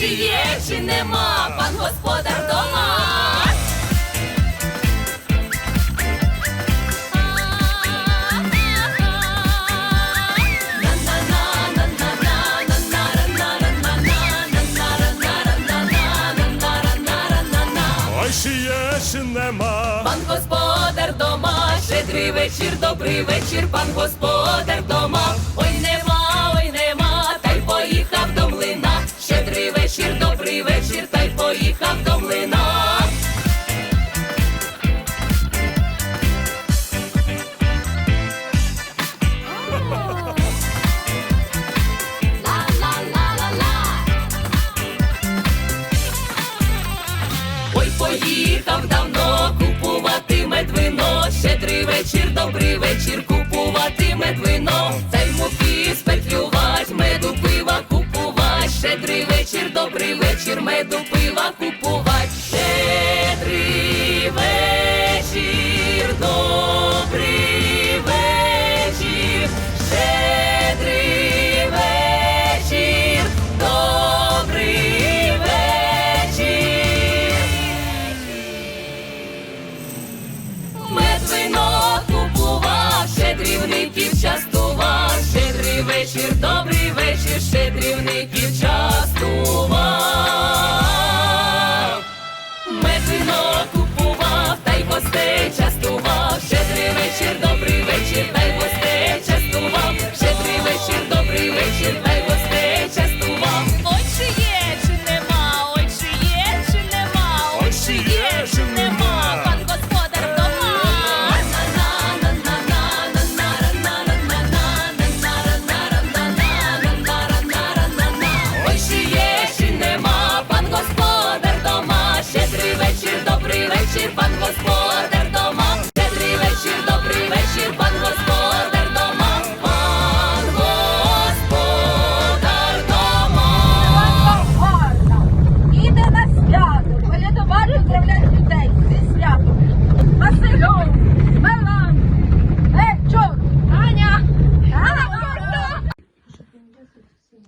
чи є, чи нема, пан господар дома. Ой, чи є, чи нема. Пан господар дома, щедрий вечір, добрий вечір, пан господар дома. Меду пива купувать. Щедрий вечір, добрий вечір, щедрий вечір, добрий вечір. Медвино купував, щедрівників частував, щедрий вечір,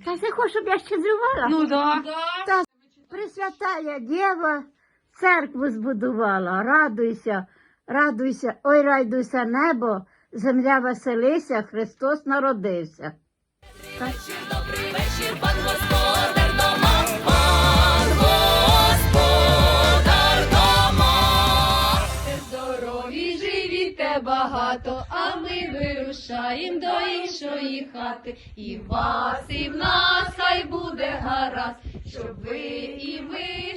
Та ти хочеш, щоб я щедрувала? Ну да. Та Пресвятая Дєва церкву збудувала. Радуйся, радуйся, ой, радуйся небо, земля веселися, Христос народився. вечір, добрий вечір, пан господар живі те багато, а ми вирушаємо до іншої хати. І вас, і в нас хай буде гаразд, щоб ви і ми.